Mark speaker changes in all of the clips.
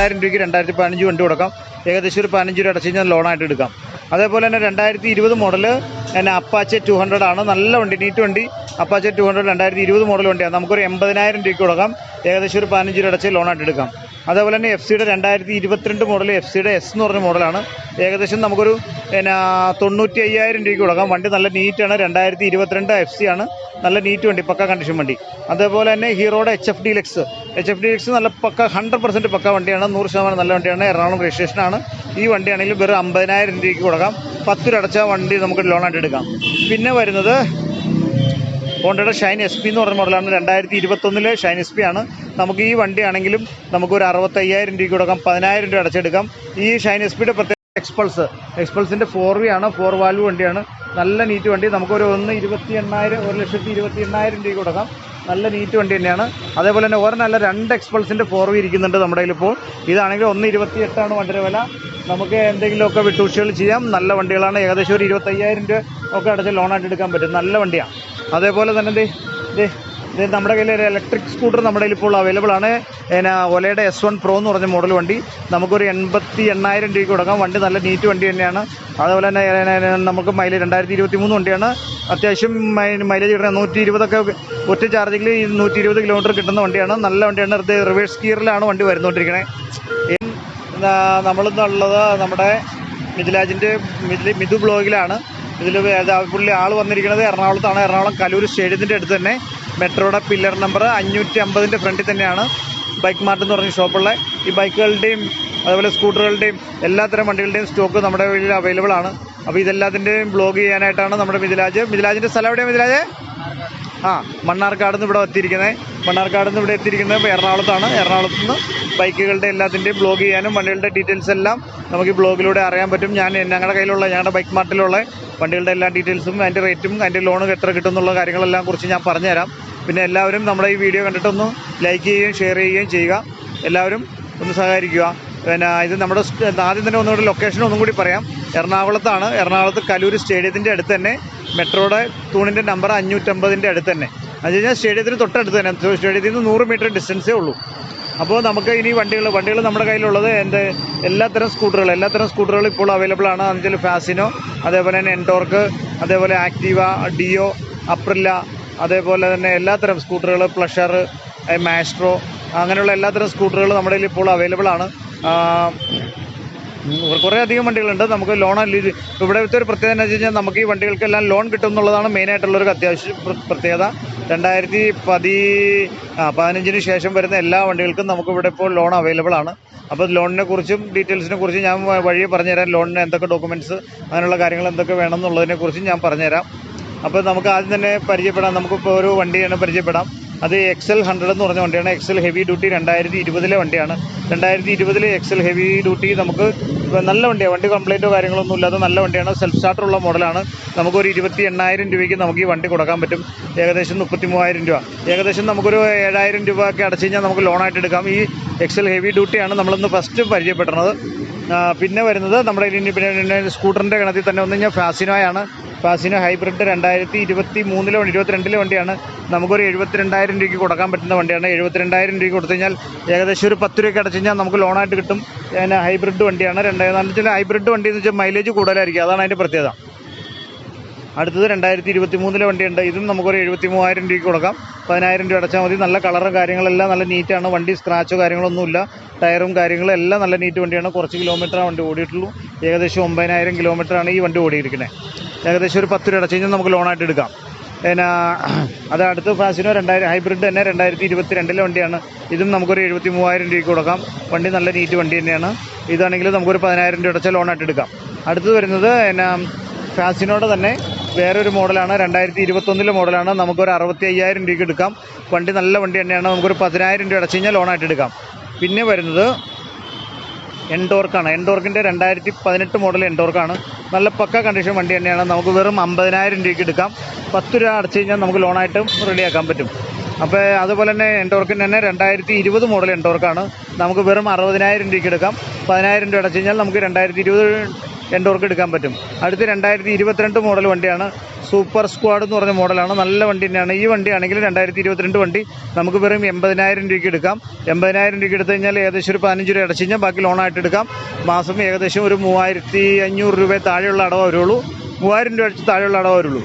Speaker 1: രണ്ടായിരം രൂപയ്ക്ക് രണ്ടായിരത്തി പതിനഞ്ച് വണ്ടി കൊടുക്കാം. ഏകദേശം ഒരു പതിനഞ്ച് രൂപ അടച്ചു കഴിഞ്ഞാൽ ലോണായിട്ട് എടുക്കാം. അതേപോലെ തന്നെ രണ്ടായിരത്തി ഇരുപത് മോഡൽ എന്നെ അപ്പാച്ചെ ടു ഹൺഡ്രഡ് ആണ്. നല്ല വണ്ടി നീറ്റ് വണ്ടി. അപ്പാച്ചെ ടു ഹൺഡ്രഡ് രണ്ടായിരത്തി ഇരുപത് മോഡൽ വണ്ടിയാണ്. നമുക്കൊരു എൺപതിനായിരം രൂപയ്ക്ക് കൊടുക്കാം. ഏകദേശം ഒരു പതിനഞ്ച് രൂപ അടച്ച് ലോണായിട്ട് എടുക്കാം. അതേപോലെ തന്നെ എഫ് സിയുടെ രണ്ടായിരത്തി ഇരുപത്തിരണ്ട് മോഡൽ എഫ് സിയുടെ എസ് എന്ന് പറഞ്ഞ മോഡലാണ് ഏകദേശം നമുക്കൊരു പിന്നെ തൊണ്ണൂറ്റി അയ്യായിരം രൂപയ്ക്ക് കൊടുക്കാം. വണ്ടി നല്ല നീറ്റാണ് രണ്ടായിരത്തി ഇരുപത്തിരണ്ട് എഫ് സി ആണ്. നല്ല നീറ്റ് വണ്ടി പക്ക കണ്ടീഷൻ വണ്ടി. അതേപോലെ തന്നെ ഹീറോയുടെ H F deluxe H F deluxe നല്ല പക്ക ഹൺഡ്രഡ് പെർസെന്റ് പക്ക വണ്ടിയാണ്. നൂറ് ശതമാനം നല്ല വണ്ടിയാണ്. എറണാകുളം രജിസ്ട്രേഷനാണ് ഈ വണ്ടിയാണെങ്കിൽ വെറും അമ്പതിനായിരം രൂപയ്ക്ക് കൊടുക്കാം. പത്ത് രൂപ അടച്ച വണ്ടി നമുക്ക് ലോണായിട്ട് എടുക്കാം. പിന്നെ വരുന്നത് ഹോണ്ടയുടെ ഷൈൻ എസ് പി എന്ന് പറഞ്ഞ മോഡലാണ് രണ്ടായിരത്തി ഇരുപത്തൊന്നിലെ ഷൈൻ എസ് പി ആണ്. നമുക്ക് ഈ വണ്ടിയാണെങ്കിലും നമുക്ക് ഒരു അറുപത്തയ്യായിരം രൂപ കൊടുക്കാം പതിനായിരം രൂപ അടച്ചെടുക്കാം. ഈ ഷൈൻ എസ് പിയുടെ പ്രത്യേക എക്സ്പൾസ് എക്സ്പൾസിന്റെ ഫോർ വി ആണ് ഫോർ വാൽവ് വണ്ടിയാണ്. നല്ല നീറ്റ് വണ്ടി നമുക്കൊരു ഒന്ന് ഇരുപത്തി എണ്ണായിരം ഒരു ലക്ഷത്തി ഇരുപത്തി എണ്ണായിരം രൂപ കൊടുക്കാം. നല്ല നീറ്റ് വണ്ടി തന്നെയാണ്. അതേപോലെ തന്നെ ഒരെണ്ണല്ല രണ്ട് എക്സ്പൾസിന്റെ ഫോർ വി ഇരിക്കുന്നുണ്ട് നമ്മുടെ ഇപ്പോൾ. ഇതാണെങ്കിൽ ഒന്ന് ഇരുപത്തി എട്ടാണ് വണ്ടിയുടെ വില. നമുക്ക് എന്തെങ്കിലുമൊക്കെ വിട്ടുവീഴ്ചകൾ ചെയ്യാം. നല്ല വണ്ടികളാണ്. ഏകദേശം ഒരു ഇരുപത്തയ്യായിരം രൂപ ഒക്കെ അടച്ച് ലോണായിട്ട് എടുക്കാൻ പറ്റും. നല്ല വണ്ടിയാണ്. അതേപോലെ തന്നെ ദേ ഇത് നമ്മുടെ കയ്യിൽ ഒരു ഇലക്ട്രിക് സ്കൂട്ടർ നമ്മുടെ കയ്യിൽ ഇപ്പോൾ അവൈലബിൾ ആണ്. പിന്നെ ഒലയുടെ എസ് വൺ പ്രോ എന്ന് പറഞ്ഞ മോഡൽ വണ്ടി. നമുക്കൊരു എൺപത്തി എണ്ണായിരം രൂപയ്ക്ക് കൊടുക്കാം. വണ്ടി നല്ല നീറ്റ് വണ്ടി തന്നെയാണ്. അതുപോലെ തന്നെ നമുക്ക് മൈലേജ് രണ്ടായിരത്തി ഇരുപത്തി മൂന്ന് വണ്ടിയാണ്. അത്യാവശ്യം മൈ- മൈലേജ് കിട്ടുന്ന നൂറ്റി ഇരുപതൊക്കെ ഒറ്റ ചാർജിൽ നൂറ്റി ഇരുപത് കിലോമീറ്റർ കിട്ടുന്ന വണ്ടിയാണ്. നല്ല വണ്ടിയാണ്. ഇത് റിവേഴ്സ് ഗിയറിലാണ് വണ്ടി വരുന്നുകൊണ്ടിരിക്കുന്നത് നമ്മളിന്നുള്ളത് നമ്മുടെ മിഥിലാജിന്റെ മിഥിലി മിഥു ബ്ലോഗിലാണ് ഇതിൽ പുള്ളി ആൾ വന്നിരിക്കുന്നത് എറണാകുളത്താണ്. എറണാകുളം കലൂർ സ്റ്റേഡിയത്തിന്റെ അടുത്ത് തന്നെ. മെട്രോയുടെ പില്ലർ നമ്പർ അഞ്ഞൂറ്റി അമ്പതിന്റെ ഫ്രണ്ടിൽ തന്നെയാണ് ബൈക്ക് മാർട്ട് എന്ന് പറഞ്ഞ ഷോപ്പുള്ള ഈ ബൈക്കുകളുടെയും അതുപോലെ സ്കൂട്ടറുകളുടെയും എല്ലാത്തരം വണ്ടികളുടെയും സ്റ്റോക്ക് നമ്മുടെ കയ്യിൽ അവൈലബിൾ ആണ്. അപ്പോൾ ഇതെല്ലാത്തിന്റെയും ബ്ലോഗ് ചെയ്യാനായിട്ടാണ് നമ്മുടെ മിഥിലാജ്. മിഥിലാജിന്റെ സ്ഥലം എവിടെയാണ് മിഥിലാജ്? ആ മണ്ണാർക്കാട് നിന്ന് ഇവിടെ എത്തിയിരിക്കുന്നത് മണ്ണാർക്കാട് നിന്ന് ഇവിടെ എത്തിയിരിക്കുന്നത് എറണാകുളത്താണ്. എറണാകുളത്ത് നിന്ന് ബൈക്കുകളുടെ എല്ലാത്തിന്റെയും ബ്ലോഗ് ചെയ്യാനും വണ്ടികളുടെ ഡീറ്റെയിൽസ് എല്ലാം നമുക്ക് ഈ ബ്ലോഗിലൂടെ അറിയാൻ പറ്റും. ഞാൻ ഞങ്ങളുടെ കയ്യിലുള്ള ഞങ്ങളുടെ ബൈക്ക് മാർട്ടിലുള്ള വണ്ടികളുടെ എല്ലാ ഡീറ്റെയിൽസും അതിന്റെ റേറ്റും അതിന്റെ ലോൺ എത്ര കിട്ടും എന്നുള്ള കാര്യങ്ങളെല്ലാം കുറിച്ച് ഞാൻ പറഞ്ഞുതരാം. പിന്നെ എല്ലാവരും നമ്മുടെ ഈ വീഡിയോ കണ്ടിട്ടൊന്ന് ലൈക്ക് ചെയ്യുകയും ഷെയർ ചെയ്യുകയും ചെയ്യുക. എല്ലാവരും ഒന്ന് സഹകരിക്കുക. പിന്നെ ഇത് നമ്മുടെ ആദ്യം തന്നെ ഒന്നുകൂടി ലൊക്കേഷൻ ഒന്നും കൂടി പറയാം. എറണാകുളത്താണ്. എറണാകുളത്ത് കലൂർ സ്റ്റേഡിയത്തിന്റെ അടുത്ത് തന്നെ മെട്രോയുടെ തൂണിന്റെ നമ്പർ അഞ്ഞൂറ്റമ്പതിന്റെ അടുത്ത് തന്നെ. അത് കഴിഞ്ഞാൽ സ്റ്റേഡിയത്തിന് തൊട്ടടുത്ത് തന്നെ. സ്റ്റേഡിയത്തിൽ നിന്ന് നൂറ് മീറ്റർ ഡിസ്റ്റൻസേ ഉള്ളൂ. അപ്പോൾ നമുക്ക് ഇനി വണ്ടികൾ വണ്ടികൾ നമ്മുടെ കയ്യിലുള്ളത് എന്റെ എല്ലാത്തരം സ്കൂട്ടറുകൾ എല്ലാത്തരം സ്കൂട്ടറുകൾ ഇപ്പോൾ അവൈലബിൾ ആണ്. എന്നുവെച്ചാൽ ഫാസിനോ അതേപോലെ തന്നെ എൻഡോർക്ക് അതേപോലെ ആക്റ്റീവ ഡിയോ അപ്രില്ല അതേപോലെ തന്നെ എല്ലാത്തരം സ്കൂട്ടറുകൾ പ്ലഷർ മാസ്ട്രോ അങ്ങനെയുള്ള എല്ലാത്തരം സ്കൂട്ടറുകൾ നമ്മുടെ കയ്യിൽ ഇപ്പോൾ അവൈലബിൾ ആണ് കുറേ അധികം വണ്ടികളുണ്ട്. നമുക്ക് ലോൺ ഇവിടുത്തെ ഒരു പ്രത്യേകത എന്ന് വെച്ച് കഴിഞ്ഞാൽ നമുക്ക് ഈ വണ്ടികൾക്കെല്ലാം ലോൺ കിട്ടും എന്നുള്ളതാണ് മെയിനായിട്ടുള്ളൊരു അത്യാവശ്യം പ്ര- പ്രത്യേകത. രണ്ടായിരത്തി പതി പതിനഞ്ചിന് ശേഷം വരുന്ന എല്ലാ വണ്ടികൾക്കും നമുക്ക് ഇവിടെ ഇപ്പോൾ ലോൺ അവൈലബിൾ ആണ്. അപ്പോൾ ലോണിനെ കുറിച്ചും ഡീറ്റെയിൽസിനെ കുറിച്ചും ഞാൻ വഴി പറഞ്ഞുതരാം. ലോണിന് എന്തൊക്കെ ഡോക്യുമെന്റ്സ് അങ്ങനെയുള്ള കാര്യങ്ങൾ എന്തൊക്കെ വേണം എന്നുള്ളതിനെ കുറിച്ചും ഞാൻ പറഞ്ഞുതരാം. അപ്പോൾ നമുക്ക് ആദ്യം തന്നെ പരിചയപ്പെടാം. നമുക്കിപ്പോൾ ഒരു വണ്ടിയാണ് പരിചയപ്പെടാം. അത് എക്സൽ ഹൺഡ്രഡ് എന്ന് പറഞ്ഞ വണ്ടിയാണ്. എക്സൽ ഹെവി ഡ്യൂട്ടി രണ്ടായിരത്തി ഇരുപതിലെ വണ്ടിയാണ്. രണ്ടായിരത്തി ഇരുപതിലെ എക്സൽ ഹെവി ഡ്യൂട്ടി നമുക്ക് നല്ല വണ്ടിയാണ് വണ്ടി കംപ്ലൈന്റോ കാര്യങ്ങളൊന്നും ഇല്ലാതെ നല്ല വണ്ടിയാണ്. സെൽഫ് സ്റ്റാർട്ടറുള്ള മോഡലാണ്. നമുക്കൊരു ഇരുപത്തി എണ്ണായിരം രൂപയ്ക്ക് നമുക്ക് ഈ വണ്ടി കൊടുക്കാൻ പറ്റും. ഏകദേശം മുപ്പത്തി മൂവായിരം രൂപ. ഏകദേശം നമുക്കൊരു ഏഴായിരം രൂപ ഒക്കെ അടച്ചു കഴിഞ്ഞാൽ നമുക്ക് ലോണായിട്ട് എടുക്കാം. ഈ എക്സൽ ഹെവി ഡ്യൂട്ടിയാണ് നമ്മളിന്ന് ഫസ്റ്റ് പരിചയപ്പെടുന്നത്. പിന്നെ വരുന്നത് നമ്മുടെ സ്കൂട്ടറിന്റെ ഗണത്തിൽ തന്നെ ഒന്ന് കഴിഞ്ഞാൽ ഫാസിനോയാണ് ഫാസിനോ ഹൈബ്രിഡ് രണ്ടായിരത്തി ഇരുപത്തി മൂന്നിലെ വണ്ടി ഇരുപത്തിരണ്ടിലെ വണ്ടിയാണ് നമുക്കൊരു എഴുപത്തിരണ്ടായിരം രൂപയ്ക്ക് കൊടുക്കാൻ പറ്റുന്ന വണ്ടിയാണ്. എഴുപത്തിരണ്ടായിരം രൂപയ്ക്ക് കൊടുത്തു കഴിഞ്ഞാൽ ഏകദേശം ഒരു പത്ത് രൂപയ്ക്ക് അടച്ചു കഴിഞ്ഞാൽ നമുക്ക് ലോണായിട്ട് കിട്ടും. പിന്നെ ഹൈബ്രിഡ് വണ്ടിയാണ്. രണ്ടായിരത്തി വെച്ചാൽ ഹൈബ്രിഡ് വണ്ടി എന്ന് വെച്ചാൽ മൈലേജ് കൂടുതലായിരിക്കും. അതാണ് അതിന്റെ പ്രത്യേകത. അടുത്തത് രണ്ടായിരത്തി ഇരുപത്തി മൂന്നിലെ വണ്ടിയുണ്ട്. ഇതും നമുക്കൊരു എഴുപത്തി മൂവായിരം രൂപയ്ക്ക് കൊടുക്കാം. പതിനായിരം രൂപ അടച്ചാൽ മതി. നല്ല കളറും കാര്യങ്ങളെല്ലാം നല്ല നീറ്റാണ്. വണ്ടി സ്ക്രാച്ചോ കാര്യങ്ങളൊന്നുമില്ല. ടയറും കാര്യങ്ങളും എല്ലാം നല്ല നീറ്റ് വണ്ടിയാണ്. കുറച്ച് കിലോമീറ്ററാണ് വണ്ടി ഓടിയിട്ടുള്ളൂ. ഏകദേശം ഒമ്പതിനായിരം കിലോമീറ്ററാണ് ഈ വണ്ടി ഓടിയിരിക്കുന്നത്. ഏകദേശം ഒരു പത്ത് രൂപ അടച്ചു കഴിഞ്ഞാൽ നമുക്ക് ലോണായിട്ട് എടുക്കാം. പിന്നെ അത് അടുത്ത ഫാസിനോ രണ്ടായിരം ഹൈബ്രിഡ് തന്നെ രണ്ടായിരത്തി ഇരുപത്തി രണ്ടിലെ വണ്ടിയാണ്. ഇതും നമുക്കൊരു എഴുപത്തി മൂവായിരം രൂപയ്ക്ക് കൊടുക്കാം. വണ്ടി നല്ല നീറ്റ് വണ്ടി തന്നെയാണ്. ഇതാണെങ്കിൽ നമുക്കൊരു പതിനായിരം രൂപ അടച്ചാൽ ലോണായിട്ട് എടുക്കാം. അടുത്തത് വരുന്നത് പിന്നെ ഫാസിനോടെ തന്നെ വേറൊരു മോഡലാണ് രണ്ടായിരത്തി ഇരുപത്തൊന്നിലെ മോഡലാണ്. നമുക്കൊരു അറുപത്തി അയ്യായിരം രൂപയ്ക്ക് എടുക്കാം. വണ്ടി നല്ല വണ്ടി തന്നെയാണ്. നമുക്കൊരു പതിനായിരം രൂപ അടച്ചു കഴിഞ്ഞാൽ ലോണായിട്ട് എടുക്കാം. പിന്നെ വരുന്നത് എൻഡോർക്കാണ്. എൻഡോർക്കിന്റെ രണ്ടായിരത്തി പതിനെട്ട് മോഡൽ എൻഡോർക്കാണ്. നല്ല പക്ക കണ്ടീഷൻ വണ്ടി തന്നെയാണ്. നമുക്ക് വെറും അമ്പതിനായിരം രൂപയ്ക്ക് എടുക്കാം. പത്ത് രൂപ അടച്ചു കഴിഞ്ഞാൽ നമുക്ക് ലോണായിട്ടും റെഡിയാക്കാൻ പറ്റും. അപ്പോൾ അതുപോലെ തന്നെ എൻഡോർക്കിന് തന്നെ രണ്ടായിരത്തി ഇരുപത് മോഡൽ എൻഡോർക്കാണ്. നമുക്ക് വെറും അറുപതിനായിരം രൂപയ്ക്ക് എടുക്കാം. പതിനായിരം രൂപ അടച്ചു കഴിഞ്ഞാൽ നമുക്ക് രണ്ടായിരത്തി ഇരുപത് എൻഡോർക്ക് എടുക്കാൻ പറ്റും. അടുത്ത് രണ്ടായിരത്തി ഇരുപത്തിരണ്ട് മോഡൽ വണ്ടിയാണ്. സൂപ്പർ സ്ക്വാഡ് എന്ന് പറഞ്ഞ മോഡലാണ് നല്ല വണ്ടി തന്നെയാണ്. ഈ വണ്ടിയാണെങ്കിൽ രണ്ടായിരത്തി ഇരുപത്തിരണ്ട് വണ്ടി നമുക്ക് വെറും എൺപതിനായിരം രൂപയ്ക്ക് എടുക്കാം. എൺപതിനായിരം രൂപയ്ക്ക് എടുത്തു കഴിഞ്ഞാൽ ഏകദേശം ഒരു പതിനഞ്ച് രൂപ അടച്ചു ബാക്കി ലോണായിട്ട് എടുക്കാം. മാസം ഏകദേശം ഒരു മൂവായിരത്തി അഞ്ഞൂറ് രൂപ താഴെയുള്ള അടവ് വരുള്ളൂ. മൂവായിരം രൂപ അടച്ച് താഴെയുള്ള അടവ് വരുള്ളൂ.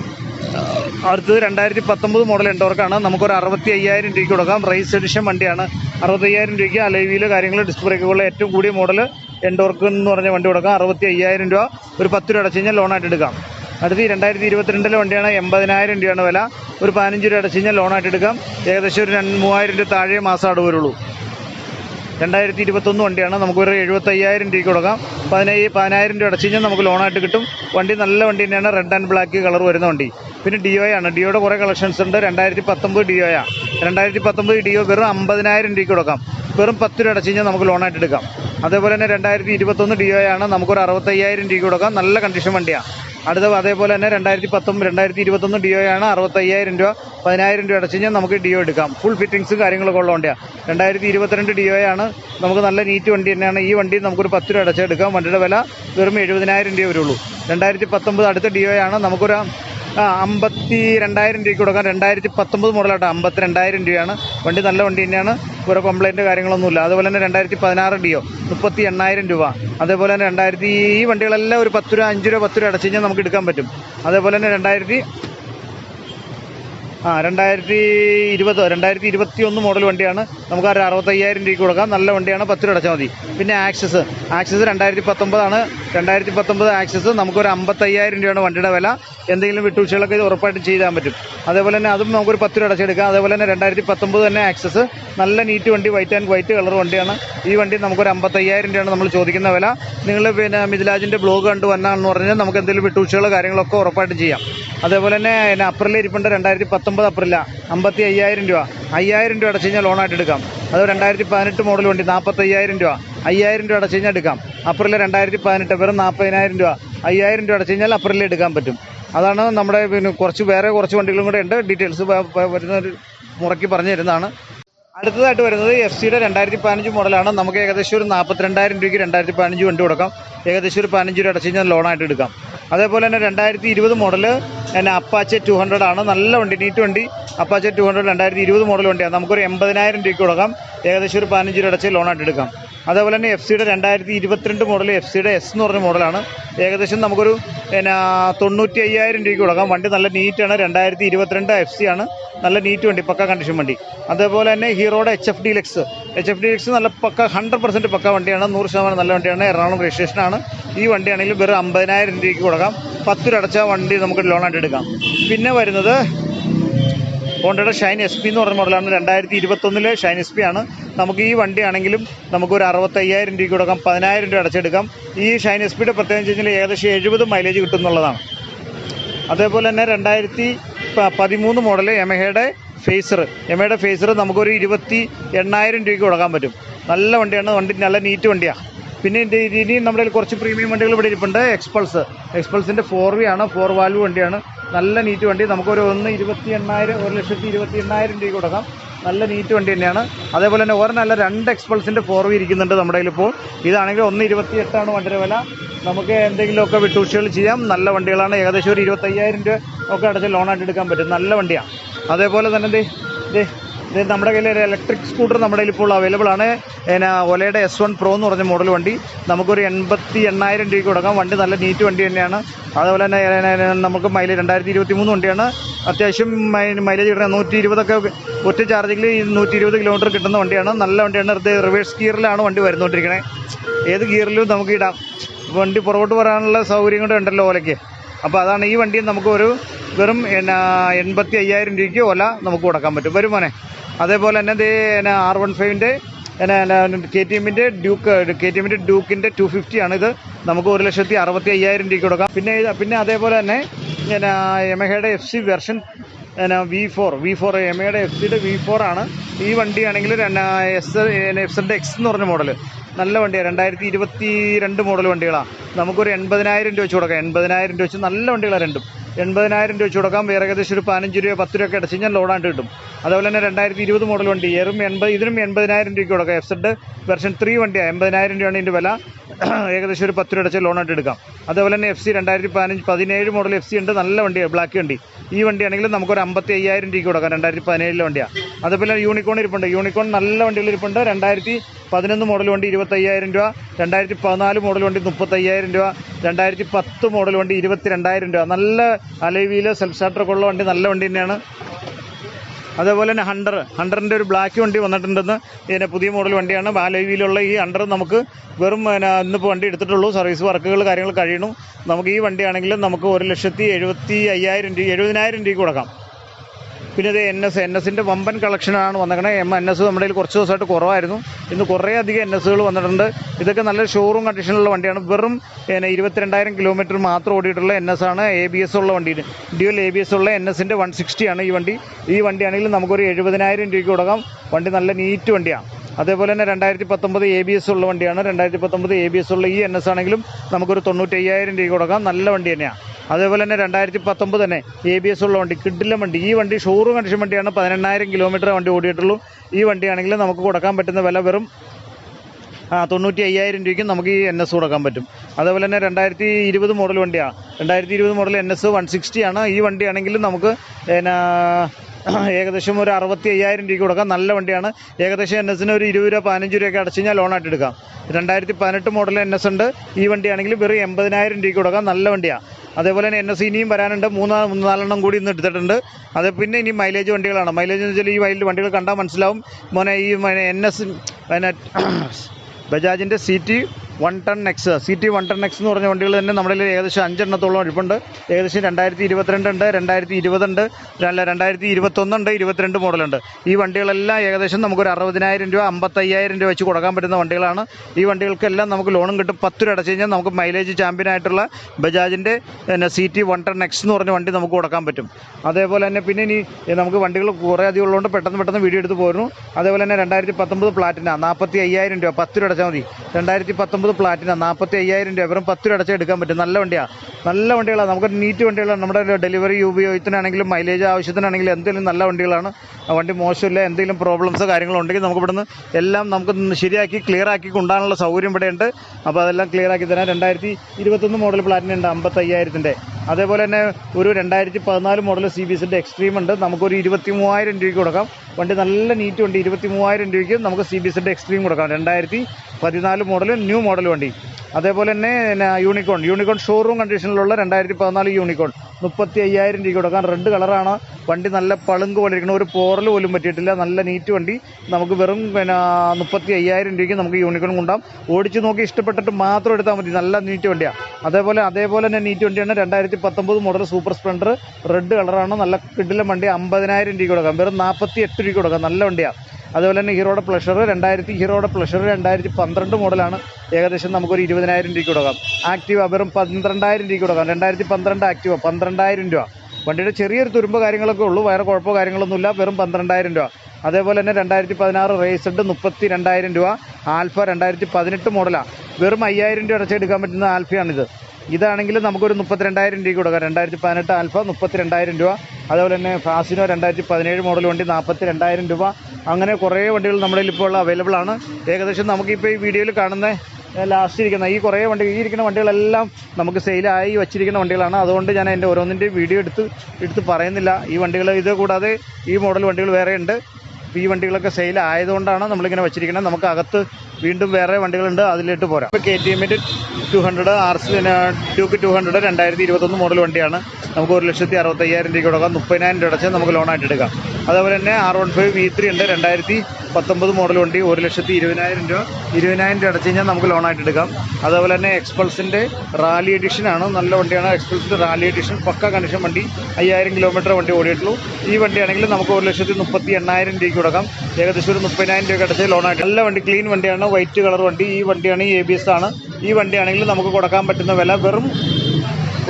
Speaker 1: അടുത്തത് രണ്ടായിരത്തി പത്തൊമ്പത് മോഡൽ എൻഡോർക്കാണ് നമുക്കൊരു അറുപത്തി അയ്യായിരം രൂപയ്ക്ക് കൊടുക്കാം. റൈസ് എഡിഷൻ വണ്ടിയാണ്. അറുപത്തയ്യായിരം രൂപയ്ക്ക് അലൈവിയിൽ കാര്യങ്ങൾ ഡിസ്ക് ബ്രേക്കുകളുടെ ഏറ്റവും കൂടിയ മോഡൽ എൻഡോർക്ക് എന്ന് പറഞ്ഞ വണ്ടി കൊടുക്കാം. അറുപത്തി അയ്യായിരം രൂപ ഒരു പത്ത് രൂപ അടച്ചു കഴിഞ്ഞാൽ ലോണായിട്ട് എടുക്കാം. അടുത്ത് രണ്ടായിരത്തി ഇരുപത്തിരണ്ടിലെ വണ്ടിയാണ് എൺപതിനായിരം രൂപയാണ് വില. ഒരു പതിനഞ്ച് രൂപ അടച്ചു കഴിഞ്ഞാൽ ലോണായിട്ട് എടുക്കാം. ഏകദേശം ഒരു രണ്ട് മൂവായിരം രൂപ താഴെ മാസം അടവ് രണ്ടായിരത്തി ഇരുപത്തൊന്ന് വണ്ടിയാണ്. നമുക്കൊരു എഴുപത്തയ്യായിരം രൂപയ്ക്ക് കൊടുക്കാം. പതിനയ്യ പതിനായിരം രൂപ അടച്ചു കഴിഞ്ഞാൽ നമുക്ക് ലോണായിട്ട് കിട്ടും. വണ്ടി നല്ല വണ്ടി തന്നെയാണ്. റെഡ് ആൻഡ് ബ്ലാക്ക് കളർ വരുന്ന വണ്ടി. പിന്നെ ഡിഒ ആണ്. ഡിയോയുടെ കുറേ കളക്ഷൻസ് ഉണ്ട്. രണ്ടായിരത്തി പത്തൊമ്പത് ആണ് രണ്ടായിരത്തി പത്തൊമ്പത് ഡിഒ വെറും അമ്പതിനായിരം രൂപയ്ക്ക് കൊടുക്കാം. വെറും പത്ത് രൂപ അടച്ചു കഴിഞ്ഞാൽ നമുക്ക് ലോണായിട്ട് എടുക്കാം. അതേപോലെ തന്നെ രണ്ടായിരത്തി ഇരുപത്തൊന്ന് ഡിഒ ആണ്. നമുക്കൊരു അറുപത്തയ്യായിരം രൂപയ്ക്ക് കൊടുക്കാം. നല്ല കണ്ടീഷൻ വണ്ടിയാണ് അടുത്ത അതേപോലെ തന്നെ രണ്ടായിരത്തി പത്തൊമ്പത് രണ്ടായിരത്തി ഇരുപത്തൊന്ന് ഡിഒ ആണ്. അറുപത്തയ്യായിരം രൂപ പതിനായിരം രൂപ അടച്ചു കഴിഞ്ഞാൽ നമുക്ക് ഡിഒ എടുക്കാം. ഫുൾ ഫിറ്റിങ്സും കാര്യങ്ങളൊക്കെ ഉള്ള വണ്ടിയാണ് രണ്ടായിരത്തി ഇരുപത്തിരണ്ട് ഡിഒ ആണ്. നമുക്ക് നല്ല നീറ്റ് വണ്ടി തന്നെയാണ്. ഈ വണ്ടി നമുക്കൊരു പത്ത് രൂപ അടച്ചെടുക്കാം വണ്ടിയുടെ വില വെറും എഴുപതിനായിരം രൂപ വരുള്ളൂ. രണ്ടായിരത്തി പത്തൊമ്പത് അടുത്ത ഡിഒ ആണ്. നമുക്കൊരു അമ്പത്തി രണ്ടായിരം രൂപയ്ക്ക് കൊടുക്കാം രണ്ടായിരത്തി പത്തൊമ്പത് മോഡലാട്ടോ. അമ്പത്തി രണ്ടായിരം രൂപയാണ്. വണ്ടി നല്ല വണ്ടി തന്നെയാണ്. ഒരു കംപ്ലൈന്റ് കാര്യങ്ങളൊന്നുമില്ല. അതുപോലെ തന്നെ രണ്ടായിരത്തി പതിനാറ് ഡിയോ. മുപ്പത്തി എണ്ണായിരം രൂപ. അതേപോലെ തന്നെ രണ്ടായിരത്തി ഈ വണ്ടികളെല്ലാം ഒരു പത്ത് രൂപ അഞ്ച് രൂപ പത്ത് രൂപ അടച്ചു കഴിഞ്ഞാൽ നമുക്ക് എടുക്കാൻ പറ്റും. അതേപോലെ തന്നെ രണ്ടായിരത്തി ആ രണ്ടായിരത്തി ഇരുപത് രണ്ടായിരത്തി ഇരുപത്തി ഒന്ന് മോഡൽ വണ്ടിയാണ്. നമുക്ക് ഒരു അറുപത്തയ്യായിരം രൂപയ്ക്ക് കൊടുക്കാം. നല്ല വണ്ടിയാണ്. പത്ത് രൂപ അടച്ചാൽ മതി. പിന്നെ ആക്സസ് ആക്സസ് രണ്ടായിരത്തി പത്തൊമ്പതാണ്. രണ്ടായിരത്തി പത്തൊമ്പത് ആക്സസ് നമുക്കൊരു അമ്പത്തയ്യായിരം രൂപയാണ് വണ്ടിയുടെ വില. എന്തെങ്കിലും വിട്ടുവീഴ്ചകളൊക്കെ ഇത് ഉറപ്പായിട്ടും ചെയ്താൻ പറ്റും. അതേപോലെ തന്നെ അതും നമുക്കൊരു പത്ത് രൂപ അടച്ചെടുക്കാം അതേപോലെ തന്നെ രണ്ടായിരത്തി പത്തൊമ്പത് തന്നെ ആക്സസ് നല്ല നീറ്റ് വണ്ടി വൈറ്റ് ആൻഡ് വൈറ്റ് കളർ വണ്ടിയാണ്. ഈ വണ്ടി നമുക്കൊരു അമ്പത്തയ്യായിരം രൂപയാണ് നമ്മൾ ചോദിക്കുന്ന വില. നിങ്ങൾ പിന്നെ മിഥിലാജിന്റെ ബ്ലോഗ് കണ്ട് വന്നാണെന്ന് പറഞ്ഞാൽ നമുക്ക് എന്തെങ്കിലും വിട്ടുവീഴ്ചകളോ കാര്യങ്ങളൊക്കെ ഉറപ്പായിട്ടും ചെയ്യാം. അതേപോലെ തന്നെ ഇരിപ്പുണ്ട് രണ്ടായിരത്തി പത്തൊമ്പത് അപ്രില അമ്പത്തി അയ്യായിരം രൂപ. അയ്യായിരം രൂപ അടച്ചു കഴിഞ്ഞാൽ ലോണായിട്ട് എടുക്കാം അത് രണ്ടായിരത്തി പതിനെട്ട് മോഡൽ വണ്ടി നാൽപ്പത്തയ്യായിരം രൂപ. അയ്യായിരം രൂപ അടച്ചു കഴിഞ്ഞാൽ എടുക്കാം. അപ്രിൽ രണ്ടായിരത്തി പതിനെട്ട് വെറും നാൽപ്പതിനായിരം രൂപ. അയ്യായിരം രൂപ അടച്ചു കഴിഞ്ഞാൽ അപ്രിലിൽ എടുക്കാൻ പറ്റും. അതാണ് നമ്മുടെ പിന്നെ കുറച്ച് വേറെ കുറച്ച് വണ്ടികളും കൂടെ ഉണ്ട്. ഡീറ്റെയിൽസ് വരുന്ന ഒരു മുറക്കി പറഞ്ഞു തരുന്നതാണ്. അടുത്തതായിട്ട് വരുന്നത് എഫ് സിയുടെ രണ്ടായിരത്തി പതിനഞ്ച് മോഡലാണ് നമുക്ക് ഏകദേശം ഒരു നാൽപ്പത്തിരണ്ടായിരം രൂപയ്ക്ക് രണ്ടായിരത്തി പതിനഞ്ച് വണ്ടി കൊടുക്കാം. ഏകദേശം ഒരു പതിനഞ്ച് രൂപ അടച്ചു കഴിഞ്ഞാൽ ലോണായിട്ട് എടുക്കാം. അതേപോലെ തന്നെ രണ്ടായിരത്തി ഇരുപത് മോഡൽ എന്നെ അപ്പാച്ചെ ടു ഹൺഡ്രഡ് ആണ്. നല്ല വണ്ടി നീറ്റ് വണ്ടി അപ്പാച്ചെ ടു ഹൺഡ്രഡ് രണ്ടായിരത്തി ഇരുപത് മോഡൽ വണ്ടിയാണ്. നമുക്കൊരു എൺപതിനായിരം രൂപയ്ക്ക് കൊടുക്കാം. ഏകദേശം ഒരു പതിനഞ്ച് രൂപ അടച്ച് ലോണായിട്ട് എടുക്കാം. അതേപോലെ തന്നെ എഫ് സിയുടെ രണ്ടായിരത്തി ഇരുപത്തിരണ്ട് മോഡൽ എഫ് സിയുടെ എസ് എന്ന് പറഞ്ഞ മോഡലാണ് ഏകദേശം നമുക്കൊരു പിന്നെ തൊണ്ണൂറ്റി അയ്യായിരം രൂപയ്ക്ക് കൊടുക്കാം. വണ്ടി നല്ല നീറ്റാണ് രണ്ടായിരത്തി ഇരുപത്തിരണ്ട് എഫ് സി ആണ്. നല്ല നീറ്റ് വണ്ടി പക്ക കണ്ടീഷൻ വണ്ടി. അതേപോലെ തന്നെ ഹീറോയുടെ H F deluxe H F deluxe നല്ല പക്ക ഹൺഡ്രഡ് പെർസെന്റ് പക്ക വണ്ടിയാണ്. നൂറ് ശതമാനം നല്ല വണ്ടിയാണ്. എറണാകുളം രജിസ്ട്രേഷനാണ് ഈ വണ്ടിയാണെങ്കിൽ വെറും അമ്പതിനായിരം രൂപയ്ക്ക് കൊടുക്കാം. പത്ത് രൂപ അടച്ച വണ്ടി നമുക്ക് ലോണായിട്ട് എടുക്കാം. പിന്നെ വരുന്നത് ഹോണ്ടയുടെ ഷൈൻ എസ് പി എന്ന് പറഞ്ഞ മോഡലാണ് രണ്ടായിരത്തി ഇരുപത്തൊന്നിലെ ഷൈൻ എസ് പി ആണ്. നമുക്ക് ഈ വണ്ടിയാണെങ്കിലും നമുക്കൊരു അറുപത്തയ്യായിരം രൂപ കൊടുക്കാം പതിനായിരം രൂപ അടച്ചെടുക്കാം. ഈ ഷൈൻ എസ് പിയുടെ പ്രത്യേകം വെച്ച് കഴിഞ്ഞാൽ ഏകദേശം എഴുപത് മൈലേജ് കിട്ടും എന്നുള്ളതാണ് അതേപോലെ തന്നെ രണ്ടായിരത്തി പതിമൂന്ന് മോഡൽ യമഹയുടെ ഫേസർ എമയുടെ ഫേസർ നമുക്കൊരു ഇരുപത്തി എണ്ണായിരം രൂപയ്ക്ക് കൊടുക്കാൻ പറ്റും. നല്ല വണ്ടിയാണ് വണ്ടി നല്ല നീറ്റ് വണ്ടിയാണ് പിന്നെ ഇതിന്റെ ഇനിയും നമ്മുടെ കുറച്ച് പ്രീമിയം വണ്ടികൾ ഇവിടെ ഇരിപ്പുണ്ട്. എക്സ്പൾസ് എക്സ്പൾസിന്റെ ഫോർ വി ആണ് ഫോർ വാൽവ് വണ്ടിയാണ്. നല്ല നീറ്റ് വണ്ടി. നമുക്കൊരു ഒന്ന് ഇരുപത്തി എണ്ണായിരം ഒരു ലക്ഷത്തി ഇരുപത്തി എണ്ണായിരം രൂപ കൊടുക്കാം. നല്ല നീറ്റ് വണ്ടി തന്നെയാണ്. അതേപോലെ തന്നെ ഒരെണ്ണല്ല രണ്ട് എക്സ്പൾസിന്റെ ഫോർ വി ഇരിക്കുന്നുണ്ട് നമ്മുടെ കയ്യിലിപ്പോൾ ഇതാണെങ്കിൽ ഒന്ന് ഇരുപത്തി എട്ടാണ് വണ്ടിയുടെ വില. നമുക്ക് എന്തെങ്കിലുമൊക്കെ വിട്ടുവീഴ്ചകൾ ചെയ്യാം. നല്ല വണ്ടികളാണ്. ഏകദേശം ഒരു ഇരുപത്തയ്യായിരം രൂപ ഒക്കെ അടച്ച് ലോണായിട്ട് എടുക്കാൻ പറ്റും. നല്ല വണ്ടിയാണ്. അതേപോലെ തന്നെ ദേ ദേ ഇത് നമ്മുടെ കയ്യിൽ ഒരു ഇലക്ട്രിക് സ്കൂട്ടർ നമ്മുടെ കയ്യിൽ ഇപ്പോൾ അവൈലബിൾ ആണ്. പിന്നെ ഒലയുടെ എസ് വൺ പ്രോ എന്ന് പറഞ്ഞ മോഡൽ വണ്ടി. നമുക്കൊരു എൺപത്തി എണ്ണായിരം രൂപയ്ക്ക് കൊടുക്കാം. വണ്ടി നല്ല നീറ്റ് വണ്ടി തന്നെയാണ്. അതുപോലെ തന്നെ നമുക്ക് മൈലേജ് രണ്ടായിരത്തി ഇരുപത്തി മൂന്ന് വണ്ടിയാണ്. അത്യാവശ്യം മൈലേജ് കിട്ടുന്ന നൂറ്റി ഇരുപതൊക്കെ ഒറ്റ ചാർജിൽ നൂറ്റി ഇരുപത് കിലോമീറ്റർ കിട്ടുന്ന വണ്ടിയാണ്. നല്ല വണ്ടിയാണ്. ഇത് റിവേഴ്സ് ഗിയറിലാണ് വണ്ടി വരുന്നുകൊണ്ടിരിക്കണേ ഏത് ഗിയറിലും നമുക്ക് ഇടാം. വണ്ടി പുറകോട്ട് വരാനുള്ള സൗകര്യം കൂടെ ഉണ്ടല്ലോ ഓലയ്ക്ക്. അപ്പോൾ അതാണ് ഈ വണ്ടിയും നമുക്കൊരു വെറും എൺപത്തി അയ്യായിരം രൂപയ്ക്ക് ഓല നമുക്ക് കൊടുക്കാൻ പറ്റും. വരും മോനെ. അതേപോലെ തന്നെ ദേ എന്നാ ആർ വൺ ഫൈവിന്റെ കെ ടി എമ്മിന്റെ ഡ്യൂക്ക് കെ ടി എമ്മിന്റെ ഡ്യൂക്കിന്റെ ടു ഫിഫ്റ്റി ആണിത് നമുക്ക് ഒരു ലക്ഷത്തി അറുപത്തി അയ്യായിരം രൂപയ്ക്ക് കൊടുക്കാം. പിന്നെ ഇത് പിന്നെ അതേപോലെ തന്നെ എന്നാ യമഹയുടെ എഫ് സി വെർഷൻ എന്നാ വി ഫോർ വി ഫോർ എമയുടെ എഫ് സിയുടെ വി ഫോർ ആണ്. ഈ വണ്ടിയാണെങ്കിൽ എസ് എഫ് സിന്റെ എക്സ് എന്ന് പറഞ്ഞ മോഡൽ നല്ല വണ്ടിയാണ് രണ്ടായിരത്തി ഇരുപത്തി രണ്ട് മോഡൽ വണ്ടികളാണ് നമുക്കൊരു എൺപതിനായിരം രൂപ വെച്ച് കൊടുക്കാം. എൺപതിനായിരം രൂപ വെച്ച് നല്ല വണ്ടികളാണ് രണ്ടും. എൺപതിനായിരം രൂപ ചുടക്കം വേറെ ഏകദേശം ഒരു പതിനഞ്ച് രൂപ പത്ത് രൂപ ഒക്കെ അടച്ച് കഴിഞ്ഞാൽ ലോഡായിട്ട് കിട്ടും. അതുപോലെ തന്നെ രണ്ടായിരത്തി ഇരുപത് മോഡൽ വണ്ടി. എറും എൺപത് ഇതിനും എൺപതിനായിരം രൂപയ്ക്ക് കൊടുക്കാം. എഫ് സെഡ് വെർഷൻ ത്രീ വണ്ടിയാണ് എൺപതിനായിരം രൂപയാണ് ഇതിന്റെ വില. ഏകദേശം ഒരു പത്ത് രൂപ അടച്ച് ലോണായിട്ട് എടുക്കാം. അതേപോലെ തന്നെ എഫ് സി രണ്ടായിരത്തി പതിനഞ്ച് പതിനേഴ് മോഡൽ എഫ് സി ഉണ്ട്. നല്ല വണ്ടിയാണ് ബ്ലാക്ക് വണ്ടി. ഈ വണ്ടിയാണെങ്കിൽ നമുക്കൊരു അമ്പത്തി അയ്യായിരം രൂപയ്ക്ക് കൊടുക്കാം. രണ്ടായിരത്തി പതിനേഴിലെ വണ്ടിയാണ് അതേപോലെ യൂണിക്കോൺ ഇരിപ്പുണ്ട്. യൂണിക്കോൺ നല്ല വണ്ടികൾ ഇരിപ്പുണ്ട്. രണ്ടായിരത്തി പതിനൊന്ന് മോഡൽ വണ്ടി ഇരുപത്തയ്യായിരം രൂപ. രണ്ടായിരത്തി പതിനാല് മോഡൽ വണ്ടി മുപ്പത്തയ്യായിരം രൂപ. രണ്ടായിരത്തി പത്ത് മോഡൽ വണ്ടി ഇരുപത്തി രണ്ടായിരം രൂപ. നല്ല അലവിയിൽ സെൽഫ് സ്റ്റാർട്ടറൊക്കെ ഉള്ള വണ്ടി നല്ല വണ്ടി തന്നെയാണ്. അതേപോലെ തന്നെ ഹണ്ടർ. ഹണ്ടറിന്റെ ഒരു ബ്ലാക്ക് വണ്ടി വന്നിട്ടുണ്ടെന്ന് പിന്നെ പുതിയ മോഡൽ വണ്ടിയാണ്. ബാലവിയിലുള്ള ഈ ഹണ്ടർ നമുക്ക് വെറും പിന്നെ ഇന്നിപ്പോൾ വണ്ടി എടുത്തിട്ടുള്ളൂ. സർവീസ് വർക്കുകൾ കാര്യങ്ങൾ കഴിയണു. നമുക്ക് ഈ വണ്ടിയാണെങ്കിലും നമുക്ക് ഒരു ലക്ഷത്തി എഴുപത്തി അയ്യായിരം രൂപ എഴുപതിനായിരം രൂപയ്ക്ക് കൊടുക്കാം. പിന്നെ ഇത് എൻ എസ് എൻ എസിന്റെ വമ്പൻ കളക്ഷനാണ് വന്നേക്കണേ. എം എൻ എസ് നമ്മുടെ കയ്യിൽ കുറച്ച് ദിവസമായിട്ട് കുറവായിരുന്നു. ഇന്ന് കുറേ അധികം എൻ എസ്സുകൾ വന്നിട്ടുണ്ട്. ഇതൊക്കെ നല്ല ഷോറൂം കണ്ടീഷനിലുള്ള വണ്ടിയാണ്. വെറും പിന്നെ ഇരുപത്തിരണ്ടായിരം കിലോമീറ്റർ മാത്രം ഓടിയിട്ടുള്ള എൻ എസ് ആണ് എ ബി എസ് ഉള്ള വണ്ടി. ഡ്യുവൽ എ ബി എസ് ഉള്ള എൻ എസിന്റെ വൺ ആണ് ഈ വണ്ടി. ഈ വണ്ടിയാണെങ്കിൽ നമുക്കൊരു എഴുപതിനായിരം രൂപയ്ക്ക് കൊടുക്കാം. വണ്ടി നല്ല നീറ്റ് വണ്ടിയാണ്. അതേപോലെ തന്നെ രണ്ടായിരത്തി പത്തൊമ്പത് എ ബി എസ് ഉള്ള വണ്ടിയാണ്. രണ്ടായിരത്തി പത്തൊമ്പത് എ ബി എസ് ഉള്ള ഈ എൻ എസ് ആണെങ്കിലും നമുക്കൊരു തൊണ്ണൂറ്റി അയ്യായിരം രൂപ കൊടുക്കാം. നല്ല വണ്ടി തന്നെയാണ്. അതേപോലെ തന്നെ രണ്ടായിരത്തി പത്തൊമ്പത് തന്നെ എ ബി എസ് ഉള്ള വണ്ടി കിഡിലും വണ്ടി. ഈ വണ്ടി ഷോറൂം കണ്ടീഷൻ വണ്ടിയാണ്. പതിനെണ്ണായിരം കിലോമീറ്റർ വണ്ടി ഓടിയിട്ടുള്ളൂ. ഈ വണ്ടിയാണെങ്കിൽ നമുക്ക് കൊടുക്കാൻ പറ്റുന്ന വില വെറും തൊണ്ണൂറ്റി അയ്യായിരം രൂപയ്ക്ക് നമുക്ക് ഈ എൻ എസ് കൊടുക്കാൻ പറ്റും. അതേപോലെ തന്നെ രണ്ടായിരത്തി ഇരുപത് മോഡൽ വണ്ടിയാണ് രണ്ടായിരത്തി ഇരുപത് മോഡൽ എൻ എസ് വൺ സിക്സ്റ്റിയാണ് ഈ വണ്ടിയാണെങ്കിലും നമുക്ക് പിന്നെ ഏകദേശം ഒരു അറുപത്തി അയ്യായിരം രൂപയ്ക്ക് കൊടുക്കാം. നല്ല വണ്ടിയാണ്. ഏകദേശം എൻ എസിന് ഒരു ഇരുപത് രൂപ പതിനഞ്ച് രൂപയൊക്കെ അടച്ചു കഴിഞ്ഞാൽ ലോണായിട്ട് എടുക്കാം. രണ്ടായിരത്തി പതിനെട്ട് മോഡൽ എൻ എസ് ഉണ്ട്. ഈ വണ്ടിയാണെങ്കിൽ വെറും എൺപതിനായിരം രൂപയ്ക്ക് കൊടുക്കാം. നല്ല വണ്ടിയാണ് അതേപോലെ തന്നെ എൻ എസ് ഇനിയും വരാനുണ്ട്. മൂന്നാ നാലെണ്ണം കൂടി ഇന്ന് എടുത്തിട്ടുണ്ട്. അത് പിന്നെ ഇനി മൈലേജ് വണ്ടികളാണ്. മൈലേജ് എന്ന് വെച്ചാൽ ഈ വൈൽഡ് വണ്ടികൾ കണ്ടാൽ മനസ്സിലാവും. മോനെ ഈ എൻ എസ് പിന്നെ ബജാജിന്റെ C T one ten X C T one ten X എന്ന് പറഞ്ഞ വണ്ടികൾ തന്നെ നമ്മുടെ ഏകദേശം അഞ്ചെണ്ണത്തോളം ഇരിപ്പുണ്ട്. ഏകദേശം രണ്ടായിരത്തി ഇരുപത്തിരണ്ട് ഉണ്ട് രണ്ടായിരത്തി ഇരുപതുണ്ട് അല്ല രണ്ടായിരത്തി ഇരുപത്തൊന്നുണ്ട് ഇരുപത്തിരണ്ട് മോഡലുണ്ട് ഈ വണ്ടികളെല്ലാം ഏകദേശം നമുക്കൊരു അറുപതിനായിരം രൂപ അമ്പത്തയ്യായിരം രൂപ വെച്ച് കൊടുക്കാൻ പറ്റുന്ന വണ്ടികളാണ്. ഈ വണ്ടികൾക്കെല്ലാം നമുക്ക് ലോണും കിട്ടും. പത്ത് രൂപ അടച്ചു കഴിഞ്ഞാൽ നമുക്ക് മൈലേജ് ചാമ്പ്യൻ ആയിട്ടുള്ള ബജാജിന്റെ പിന്നെ C T one ten X എന്ന് പറഞ്ഞ വണ്ടി നമുക്ക് കൊടുക്കാൻ പറ്റും. അതേപോലെ തന്നെ പിന്നെ ഇനി നമുക്ക് വണ്ടികൾ കുറേ അധികം ഉള്ളതുകൊണ്ട് പെട്ടെന്ന് പെട്ടെന്ന് വീഡിയോ എടുത്ത് പോരുന്നു. അതേപോലെ തന്നെ രണ്ടായിരത്തി പത്തൊമ്പത് പ്ലാറ്റിന നാൽപ്പത്തി അയ്യായിരം രൂപ പത്ത് രൂപ അടച്ചാൽ മതി. രണ്ടായിരത്തി പത്തൊമ്പത് പ്ലാറ്റിന. നാൽപ്പത്തി അയ്യായിരം രൂപ. വെറും പത്ത് രൂപ അടച്ചാൽ എടുക്കാൻ പറ്റും. നല്ല വണ്ടിയാണ് നല്ല വണ്ടികളാണ് നമുക്ക് നീറ്റ് വണ്ടികളാണ് നമ്മുടെ ഡെലിവറി ഉപയോഗത്തിനാണെങ്കിലും മൈലേജ് ആവശ്യത്തിനാണെങ്കിലും എന്തെങ്കിലും നല്ല വണ്ടികളാണ്. വണ്ടി മോശമില്ല. എന്തെങ്കിലും പ്രോബ്ലംസോ കാര്യങ്ങളോ ഉണ്ടെങ്കിൽ നമുക്ക് ഇവിടുന്ന് എല്ലാം നമുക്ക് ശരിയാക്കി ക്ലിയർ ആക്കി കൊണ്ടാനുള്ള സൗകര്യം ഇവിടെ ഉണ്ട് അപ്പോൾ അതെല്ലാം ക്ലിയർ ആക്കി തരാം. രണ്ടായിരത്തി ഇരുപത്തൊന്ന് മോഡൽ പ്ലാറ്റിന ഉണ്ട് അമ്പത്തയ്യായിരത്തിന്റെ അതേപോലെ തന്നെ ഒരു രണ്ടായിരത്തി പതിനാല് മോഡൽ സി ബി എസിന്റെ എക്സ്ട്രീം ഉണ്ട്. നമുക്കൊരു ഇരുപത്തി മൂവായിരം രൂപയ്ക്ക് കൊടുക്കാം. വണ്ടി നല്ല നീറ്റ് വണ്ടി. ഇരുപത്തി മൂവായിരം രൂപയ്ക്ക് നമുക്ക് സി ബി എസിന്റെ എക്സ്ട്രീം കൊടുക്കാം. രണ്ടായിരത്തി പതിനാല് മോഡൽ ന്യൂ മോഡൽ വണ്ടി. അതേപോലെ തന്നെ യൂണിക്കോൺ യൂണിക്കോൺ ഷോറൂം കണ്ടീഷനിലുള്ള രണ്ടായിരത്തി പതിനാല് യൂണിക്കോൺ മുപ്പത്തി അയ്യായിരം രൂപ കൊടുക്കാം റെഡ് കളറാണ് വണ്ടി നല്ല പളുങ്ക് പോലെ ഒരു പോറൽ പോലും പറ്റിയിട്ടില്ല. നല്ല നീറ്റ് വണ്ടി. നമുക്ക് വെറും പിന്നെ മുപ്പത്തി അയ്യായിരം രൂപയ്ക്ക് നമുക്ക് യൂണിക്കോൺ കൊണ്ടാം. ഓടിച്ച് നോക്കി ഇഷ്ടപ്പെട്ടിട്ട് മാത്രം എടുത്താൽ മതി. നല്ല നീറ്റ് വണ്ടിയാണ് അതേപോലെ അതേപോലെ തന്നെ നീറ്റ് വണ്ടിയാണ് രണ്ടായിരത്തി പത്തൊമ്പത് മോഡൽ സൂപ്പർ സ്പ്ലെൻഡർ റെഡ് കളറാണ് നല്ല കിഡിലെ വണ്ടി. അമ്പതിനായിരം രൂപ കൊടുക്കാം. വെറും നാൽപ്പത്തി എട്ട് രൂപ കൊടുക്കാം. നല്ല വണ്ടിയാണ് അതുപോലെ തന്നെ ഹീറോയുടെ പ്ലഷർ രണ്ടായിരത്തി ഹീറോയുടെ പ്ലഷർ രണ്ടായിരത്തി പന്ത്രണ്ട് മോഡലാണ് ഏകദേശം നമുക്കൊരു ഇരുപതിനായിരം രൂപയ്ക്ക് കൊടുക്കാം. ആക്റ്റീവ വെറും പന്ത്രണ്ടായിരം രൂപയ്ക്ക് കൊടുക്കാം. രണ്ടായിരത്തി പന്ത്രണ്ട് ആക്റ്റീവ പന്ത്രണ്ടായിരം രൂപ. വണ്ടിയുടെ ചെറിയൊരു തുരുമ്പ് കാര്യങ്ങളൊക്കെ ഉള്ളൂ. വേറെ കുഴപ്പമോ കാര്യങ്ങളൊന്നുമില്ല വെറും പന്ത്രണ്ടായിരം രൂപ. അതേപോലെ തന്നെ രണ്ടായിരത്തി പതിനാറ് റേസഡ് മുപ്പത്തി രണ്ടായിരം രൂപ. ആൽഫ രണ്ടായിരത്തി പതിനെട്ട് മോഡലാണ് വെറും അയ്യായിരം രൂപ അടച്ചെടുക്കാൻ പറ്റുന്ന ആൽഫയാണിത് ഇതാണെങ്കിൽ നമുക്കൊരു മുപ്പത്തിരണ്ടായിരം രൂപ കൊടുക്കാം. രണ്ടായിരത്തി പതിനെട്ട് ആൽഫ മുപ്പത്തിരണ്ടായിരം രൂപ. അതുപോലെ തന്നെ ഫാസിനോ രണ്ടായിരത്തി പതിനേഴ് മോഡൽ വണ്ടി നാൽപ്പത്തി രണ്ടായിരം രൂപ. അങ്ങനെ കുറേ വണ്ടികൾ നമ്മുടെ ഇപ്പോൾ അവൈലബിൾ ആണ്. ഏകദേശം നമുക്കിപ്പോൾ ഈ വീഡിയോയിൽ കാണുന്ന ലാസ്റ്റ് ഇരിക്കുന്ന ഈ കുറേ വണ്ടി ഈ ഇരിക്കുന്ന വണ്ടികളെല്ലാം നമുക്ക് സെയിലായി വച്ചിരിക്കുന്ന വണ്ടികളാണ്. അതുകൊണ്ട് ഞാൻ എന്റെ ഓരോന്നിന്റെ വീഡിയോ എടുത്ത് എടുത്ത് പറയുന്നില്ല. ഈ വണ്ടികൾ ഇത് കൂടാതെ ഈ മോഡൽ വണ്ടികൾ വേറെ ഉണ്ട്. ഈ വണ്ടികളൊക്കെ സെയിൽ ആയതുകൊണ്ടാണ് നമ്മളിങ്ങനെ വെച്ചിരിക്കുന്നത്. നമുക്ക് അകത്ത് വീണ്ടും വേറെ വണ്ടികളുണ്ട് അതിലിട്ട് പോരാം. ഇപ്പോൾ കെ ടി എമ്മിന്റെ two hundred R C Duke two hundred രണ്ടായിരത്തി ഇരുപത്തൊന്ന് മോഡൽ വണ്ടിയാണ്. നമുക്ക് ഒരു ലക്ഷത്തി അറുപത്തയ്യായിരം രൂപ കൊടുക്കാം. മുപ്പതിനായിരം രൂപ അടച്ച് നമുക്ക് ലോണായിട്ട് എടുക്കാം. അതുപോലെ തന്നെ R one five V three ഉണ്ട് രണ്ടായിരത്തി പത്തൊമ്പത് മോഡൽ വണ്ടി ഒരു ലക്ഷത്തി ഇരുപതിനായിരം രൂപ ഇരുപതിനായിരം രൂപ അടച്ച് കഴിഞ്ഞാൽ നമുക്ക് ലോണായിട്ട് എടുക്കാം. അതുപോലെ തന്നെ എക്സ്പൾസിന്റെ റാലി എഡിഷൻ ആണ് നല്ല വണ്ടിയാണ്. എക്സ്പൾസിന്റെ റാലി എഡിഷൻ പക്ക കണ്ടീഷൻ വണ്ടി അയ്യായിരം കിലോമീറ്റർ വണ്ടി ഓടിയിട്ടുള്ളൂ. ഈ വണ്ടിയാണെങ്കിൽ നമുക്ക് ഒരു ലക്ഷത്തി മുപ്പത്തി എണ്ണായിരം രൂപയ്ക്ക് കൊടുക്കാം. ഏകദേശം ഒരു മുപ്പതിനായിരം രൂപ അടച്ച് ലോണായിട്ട് നല്ല വണ്ടി ക്ലീൻ വണ്ടിയാണ്. വൈറ്റ് കളർ വണ്ടി ഈ വണ്ടിയാണ് എ ബി എസ് ആണ്. ഈ വണ്ടിയാണെങ്കിൽ നമുക്ക് കൊടുക്കാൻ പറ്റുന്ന വില വെറും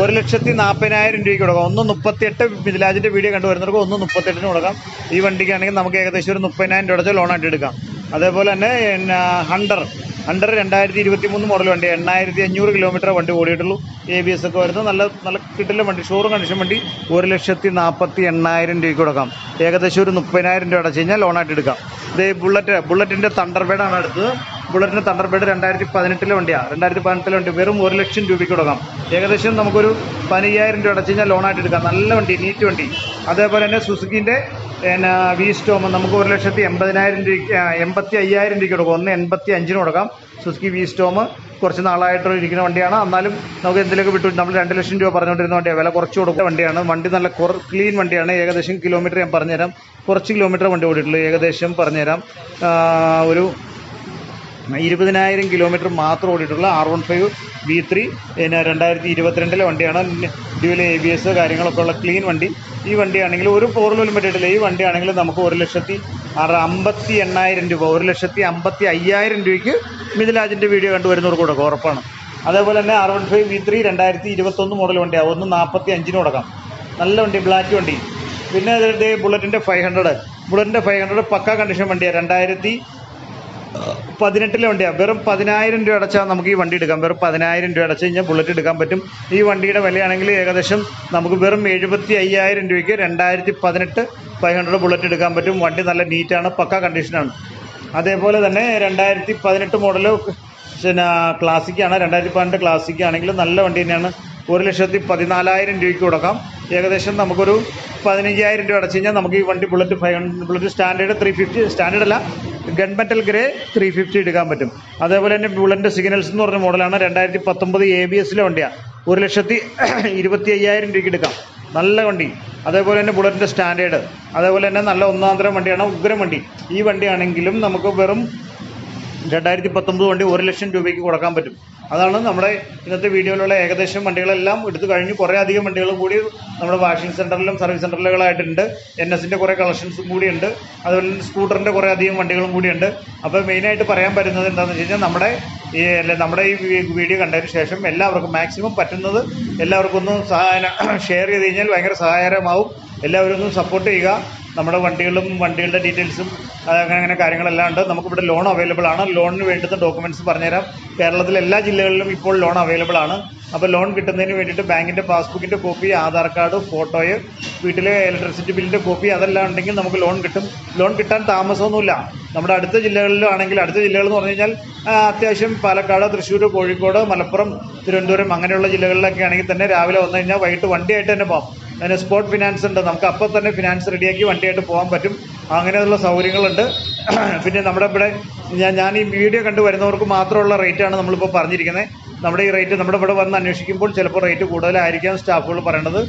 Speaker 1: ഒരു ലക്ഷത്തി നാൽപ്പതിനായിരം രൂപയ്ക്ക് കൊടുക്കാം. ഒന്ന് മുപ്പത്തിയെട്ട് മിഥിലാജിന്റെ വീഡിയോ കണ്ടുവരുന്നവർക്ക് ഒന്ന് മുപ്പത്തെട്ടിന് കൊടുക്കാം. ഈ വണ്ടിക്കാണെങ്കിൽ നമുക്ക് ഏകദേശം ഒരു മുപ്പതിനായിരം രൂപ അടച്ച് ലോണായിട്ട് എടുക്കാം. അതേപോലെ തന്നെ ഹണ്ടർ ഹണ്ടർ രണ്ടായിരത്തി ഇരുപത്തി മൂന്ന് മോഡൽ വണ്ടി. എണ്ണായിരത്തി അഞ്ഞൂറ് കിലോമീറ്റർ വണ്ടി ഓടിയിട്ടുള്ളൂ. എ ബി എസ് ഒക്കെ വരുന്നു നല്ല നല്ല കിട്ടില്ല വണ്ടി. ഷോറും കണ്ടീഷൻ വണ്ടി ഒരു ലക്ഷത്തി നാൽപ്പത്തി എണ്ണായിരം രൂപയ്ക്ക് കൊടുക്കാം. ഏകദേശം ഒരു മുപ്പതിനായിരം രൂപ അടച്ചു കഴിഞ്ഞാൽ ലോണായിട്ട് എടുക്കാം. ഇത് ബുള്ളറ്റ് ബുള്ളറ്റിന്റെ തണ്ടർബേഡാണ് അടുത്തത്. ബുള്ളറ്റിന്റെ തണ്ടർബേഡ് രണ്ടായിരത്തി പതിനെട്ടിലെ വണ്ടിയാണ് രണ്ടായിരത്തി പതിനെട്ടിലെ വണ്ടി വെറും ഒരു ലക്ഷം രൂപയ്ക്ക് കൊടുക്കാം. ഏകദേശം നമുക്കൊരു പതിനയ്യായിരം രൂപ അടച്ചു കഴിഞ്ഞാൽ ലോണായിട്ട് എടുക്കാം. നല്ല വണ്ടി നീറ്റ് വണ്ടി. അതേപോലെ തന്നെ സുസുക്കിന്റെ പിന്നെ വി സ്റ്റോം നമുക്ക് ഒരു ലക്ഷത്തി എൺപതിനായിരം രൂപയ്ക്ക് എൺപത്തി അയ്യായിരം രൂപയ്ക്ക് കൊടുക്കാം. ഒന്ന് എൺപത്തി അഞ്ചിന് കൊടുക്കാം. സുസ്കി വി സ്റ്റോം കുറച്ച് നാളായിട്ട് ഇരിക്കുന്ന വണ്ടിയാണ്. എന്നാലും നമുക്ക് എന്തിലേക്ക് വിട്ടു നമ്മൾ രണ്ട് ലക്ഷം രൂപ പറഞ്ഞുകൊണ്ടിരുന്ന വണ്ടിയാണ് വില കുറച്ച് കൊടുക്കുന്ന വണ്ടിയാണ്. വണ്ടി നല്ല ക്ലീൻ വണ്ടിയാണ്. ഏകദേശം കിലോമീറ്റർ ഞാൻ പറഞ്ഞുതരാം. കുറച്ച് കിലോമീറ്റർ വണ്ടി ഓടിയിട്ടുള്ളൂ. ഏകദേശം പറഞ്ഞുതരാം. ഒരു ഇരുപതിനായിരം കിലോമീറ്റർ മാത്രം ഓടിയിട്ടുള്ള R one five V three പിന്നെ രണ്ടായിരത്തി ഇരുപത്തിരണ്ടിലെ വണ്ടിയാണ് ഡ്യൂൽ എ ബി എസ് കാര്യങ്ങളൊക്കെ ഉള്ള ക്ലീൻ വണ്ടി. ഈ വണ്ടിയാണെങ്കിൽ ഒരു പോർലോലും പറ്റിയിട്ടില്ല. ഈ വണ്ടിയാണെങ്കിൽ നമുക്ക് ഒരു ലക്ഷത്തി ആറ് അമ്പത്തി എണ്ണായിരം രൂപ ഒരു ലക്ഷത്തി അമ്പത്തി അയ്യായിരം രൂപയ്ക്ക് മിഥിലാജിന്റെ വീഡിയോ കണ്ടു വരുന്നവർക്ക് കൊടുക്കാം. ഉറപ്പാണ്. അതേപോലെ തന്നെ R one five V three രണ്ടായിരത്തി ഇരുപത്തൊന്ന് മോഡൽ വണ്ടിയാണ്. ഒന്ന് നാൽപ്പത്തി അഞ്ചിന് കൊടുക്കാം. നല്ല വണ്ടി ബ്ലാക്ക് വണ്ടി. പിന്നെ അതിന്റെ ബുള്ളറ്റിന്റെ ഫൈവ് ഹൺഡ്രഡ് ബുള്ളറ്റിന്റെ ഫൈവ് ഹൺഡ്രഡ് പക്ക കണ്ടീഷൻ വണ്ടിയാണ് രണ്ടായിരത്തി പതിനെട്ടിലെ വണ്ടിയാണ് വെറും പതിനായിരം രൂപ അടച്ചാൽ നമുക്ക് ഈ വണ്ടി എടുക്കാം. വെറും പതിനായിരം രൂപ അടച്ച് കഴിഞ്ഞാൽ ബുള്ളറ്റ് എടുക്കാൻ പറ്റും. ഈ വണ്ടിയുടെ വിലയാണെങ്കിൽ ഏകദേശം നമുക്ക് വെറും എഴുപത്തി അയ്യായിരം രൂപയ്ക്ക് രണ്ടായിരത്തി പതിനെട്ട് ഫൈവ് ഹൺഡ്രഡ് ബുള്ളറ്റ് എടുക്കാൻ പറ്റും. വണ്ടി നല്ല നീറ്റാണ് പക്ക കണ്ടീഷനാണ് അതേപോലെ തന്നെ രണ്ടായിരത്തി പതിനെട്ട് മോഡൽ പിന്നെ ക്ലാസിക്കാണ് രണ്ടായിരത്തി പതിനെട്ട് ക്ലാസിക് ആണെങ്കിൽ നല്ല വണ്ടി തന്നെയാണ്. ഒരു ലക്ഷത്തി പതിനാലായിരം രൂപയ്ക്ക് കൊടുക്കാം. ഏകദേശം നമുക്കൊരു പതിനഞ്ചായിരം രൂപ അടച്ചു കഴിഞ്ഞാൽ നമുക്ക് ഈ വണ്ടി bullet five hundred bullet standard three fifty standard അല്ല. ഗൺമെറ്റൽ ഗ്രേ ത്രീ ഫിഫ്റ്റി എടുക്കാൻ പറ്റും. അതേപോലെ തന്നെ ബുള്ളറ്റ് സിഗ്നൽസ് എന്ന് പറഞ്ഞ മോഡലാണ് രണ്ടായിരത്തി പത്തൊമ്പത് എ ബി എസിലെ വണ്ടിയാണ് ഒരു ലക്ഷത്തി ഇരുപത്തി അയ്യായിരം രൂപയ്ക്ക് എടുക്കാം. നല്ല വണ്ടി. അതേപോലെ തന്നെ ബുള്ളറ്റിന്റെ സ്റ്റാൻഡേർഡ്. അതേപോലെ തന്നെ നല്ല ഒന്നാം തരം വണ്ടിയാണ് ഉഗ്രം വണ്ടി. ഈ വണ്ടിയാണെങ്കിലും നമുക്ക് വെറും രണ്ടായിരത്തി പത്തൊമ്പത് വണ്ടി ഒരു ലക്ഷം രൂപയ്ക്ക് കൊടുക്കാൻ പറ്റും. അതാണ് നമ്മുടെ ഇന്നത്തെ വീഡിയോയിലുള്ള ഏകദേശം വണ്ടികളെല്ലാം എടുത്തു കഴിഞ്ഞ് കുറേ അധികം വണ്ടികൾ കൂടി നമ്മുടെ വാഷിംഗ് സെന്ററിലും സർവീസ് സെന്ററിലുകളായിട്ടുണ്ട് എൻ എസിന്റെ കുറേ കളക്ഷൻസും കൂടിയുണ്ട്. അതുപോലെ തന്നെ സ്കൂട്ടറിന്റെ കുറേ അധികം വണ്ടികളും കൂടിയുണ്ട്. അപ്പോൾ മെയിനായിട്ട് പറയാൻ പറ്റുന്നത് എന്താണെന്ന് വെച്ച് കഴിഞ്ഞാൽ നമ്മുടെ ഈ നമ്മുടെ ഈ വീഡിയോ കണ്ടതിന് ശേഷം എല്ലാവർക്കും മാക്സിമം പറ്റുന്നത് എല്ലാവർക്കും ഒന്ന് സഹായം ഷെയർ ചെയ്ത് കഴിഞ്ഞാൽ ഭയങ്കര സഹായകരമാവും. എല്ലാവരും ഒന്ന് സപ്പോർട്ട് ചെയ്യുക. നമ്മുടെ വണ്ടികളും വണ്ടികളുടെ ഡീറ്റെയിൽസും അങ്ങനെ അങ്ങനെ കാര്യങ്ങളെല്ലാം ഉണ്ട്. നമുക്കിവിടെ ലോൺ അവൈലബിൾ ആണ്. ലോണിന് വേണ്ടുന്ന ഡോക്യുമെന്റ്സ് പറഞ്ഞുതരാം. കേരളത്തിലെ എല്ലാ ജില്ലകളിലും ഇപ്പോൾ ലോൺ അവൈലബിൾ ആണ്. അപ്പോൾ ലോൺ കിട്ടുന്നതിന് വേണ്ടിയിട്ട് ബാങ്കിന്റെ പാസ്ബുക്കിന്റെ കോപ്പി ആധാർ കാർഡ് ഫോട്ടോയ് വീട്ടിലെ ഇലക്ട്രിസിറ്റി ബില്ലിന്റെ കോപ്പി അതെല്ലാം ഉണ്ടെങ്കിൽ നമുക്ക് ലോൺ കിട്ടും. ലോൺ കിട്ടാൻ താമസമൊന്നുമില്ല. നമ്മുടെ അടുത്ത ജില്ലകളിലും ആണെങ്കിൽ അടുത്ത ജില്ലകൾ എന്ന് പറഞ്ഞു കഴിഞ്ഞാൽ അത്യാവശ്യം പാലക്കാട് തൃശ്ശൂർ കോഴിക്കോട് മലപ്പുറം തിരുവനന്തപുരം അങ്ങനെയുള്ള ജില്ലകളിലൊക്കെ ആണെങ്കിൽ തന്നെ രാവിലെ വന്നു കഴിഞ്ഞാൽ വൈകിട്ട് വണ്ടിയായിട്ട് തന്നെ പോകാം. അതിന് സ്പോട്ട് ഫിനാൻസ് ഉണ്ട്. നമുക്ക് അപ്പം തന്നെ ഫിനാൻസ് റെഡിയാക്കി വണ്ടിയായിട്ട് പോകാൻ പറ്റും. അങ്ങനെയുള്ള സൗകര്യങ്ങളുണ്ട്. പിന്നെ നമ്മുടെ ഇവിടെ ഞാൻ ഞാൻ ഈ വീഡിയോ കണ്ടു വരുന്നവർക്ക് മാത്രമുള്ള റേറ്റാണ് നമ്മളിപ്പോൾ പറഞ്ഞിരിക്കുന്നത്. നമ്മുടെ ഈ റേറ്റ് നമ്മുടെ ഇവിടെ വന്ന് അന്വേഷിക്കുമ്പോൾ ചിലപ്പോൾ റേറ്റ് കൂടുതലായിരിക്കാം സ്റ്റാഫുകൾ പറയേണ്ടത്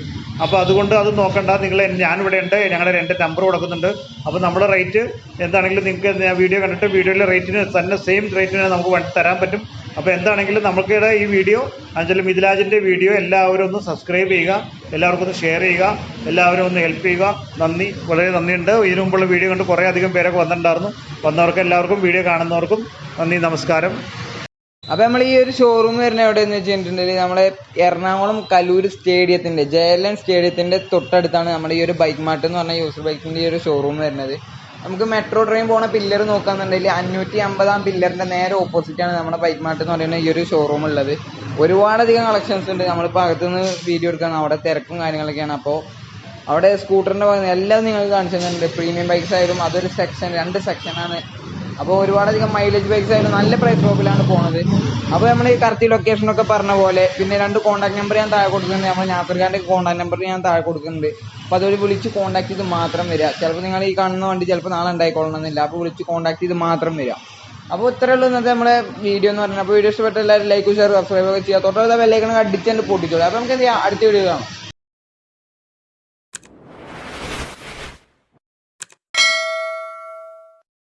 Speaker 1: അപ്പോൾ അതുകൊണ്ട് അത് നോക്കണ്ട. നിങ്ങൾ ഇവിടെ ഉണ്ട് ഞങ്ങളുടെ രണ്ട് നമ്പർ കൊടുക്കുന്നുണ്ട്. അപ്പോൾ നമ്മുടെ റേറ്റ് എന്താണെങ്കിലും നിങ്ങൾക്ക് വീഡിയോ കണ്ടിട്ട് വീഡിയോയിലെ റേറ്റിന് തന്നെ സെയിം റേറ്റിന് നമുക്ക് തരാൻ പറ്റും. അപ്പോൾ എന്താണെങ്കിലും നമുക്കിടെ ഈ വീഡിയോ അഞ്ചൽ മിഥിലാജിന്റെ വീഡിയോ എല്ലാവരും ഒന്ന് സബ്സ്ക്രൈബ് ചെയ്യുക എല്ലാവർക്കും ഒന്ന് ഷെയർ ചെയ്യുക എല്ലാവരും ഒന്ന് ഹെൽപ്പ് ചെയ്യുക. നന്ദി. വളരെ നന്ദിയുണ്ട്. ഇതിനു മുമ്പുള്ള വീഡിയോ കണ്ട് കുറേ അധികം പേരൊക്കെ വന്നിട്ടുണ്ടായിരുന്നു. വന്നവർക്ക് എല്ലാവർക്കും വീഡിയോ കാണുന്നവർക്കും നന്ദി നമസ്കാരം.
Speaker 2: അപ്പൊ നമ്മൾ ഈ ഒരു ഷോറൂം വരുന്ന എവിടെയെന്ന് വെച്ചിട്ടുണ്ടെങ്കിൽ നമ്മളെ എറണാകുളം കലൂർ സ്റ്റേഡിയത്തിന്റെ ജയലൻ സ്റ്റേഡിയത്തിന്റെ തൊട്ടടുത്താണ് നമ്മുടെ ഈ ഒരു ബൈക്ക് മാർട്ട് എന്ന് പറഞ്ഞ യൂസർ ബൈക്കിന്റെ ഈ ഒരു ഷോറൂം വരുന്നത്. നമുക്ക് മെട്രോ ട്രെയിൻ പോണ പില്ലർ നോക്കാന്നുണ്ടെങ്കിൽ അഞ്ഞൂറ്റി അമ്പതാം പില്ലറിന്റെ നേരെ ഓപ്പോസിറ്റ് ആണ് നമ്മുടെ ബൈക്ക് മാർട്ട് എന്ന് പറയുന്ന ഈ ഒരു ഷോറൂം ഉള്ളത്. ഒരുപാടധികം കളക്ഷൻസ് ഉണ്ട്. നമ്മളിപ്പോൾ അകത്തുനിന്ന് വീഡിയോ എടുക്കാൻ അവിടെ തിരക്കും കാര്യങ്ങളൊക്കെയാണ്. അപ്പോൾ അവിടെ സ്കൂട്ടറിന്റെ എല്ലാം നിങ്ങൾക്ക് കാണിച്ചു തന്നിട്ടുണ്ട് പ്രീമിയം ബൈക്സ് ആയാലും അതൊരു സെക്ഷൻ രണ്ട് സെക്ഷനാണ് അപ്പോൾ ഒരുപാടധികം മൈലേജ് ബൈക്സ് ആയാലും നല്ല പ്രൈസ് ഡ്രോപ്പിലാണ് പോണത്. അപ്പോൾ നമ്മൾ ഈ കറക്റ്റ് ലൊക്കേഷൻ ഒക്കെ പറഞ്ഞ പോലെ പിന്നെ രണ്ട് കോൺടാക്ട് നമ്പർ ഞാൻ താഴെ കൊടുക്കുന്നുണ്ട്. നമ്മൾ നാസർ ഖാന്റെ കോൺടാക്ട് നമ്പർ ഞാൻ താഴെ കൊടുക്കുന്നുണ്ട്. അപ്പോൾ അതുവഴി വിളിച്ച് കോൺടാക്ട് ചെയ്ത് മാത്രം വരിക ചിലപ്പോൾ നിങ്ങൾ ഈ കാണുന്ന വണ്ടി ചിലപ്പോൾ നാളെ ഉണ്ടായിക്കൊള്ളണമെന്നില്ല അപ്പോൾ വിളിച്ച് കോൺടാക്ട് ചെയ്ത് മാത്രം വരിക അപ്പോൾ ഇത്രയേ ഉള്ളൂ ഇന്നത്തെ നമ്മുടെ വീഡിയോ എന്ന് പറഞ്ഞാൽ അപ്പോൾ വീഡിയോ ഇഷ്ടപ്പെട്ട എല്ലാവരും ലൈക്ക് ഷെയർ സബ്സ്ക്രൈബ് ഒക്കെ ചെയ്യുക. തൊട്ടടുത്ത തൊട്ടുള്ള അടിച്ച് തന്നെ പൊട്ടിച്ചോളൂ. അപ്പോൾ നമുക്ക് എന്ത് ചെയ്യാം? അടുത്ത വീഡിയോ കാണാം.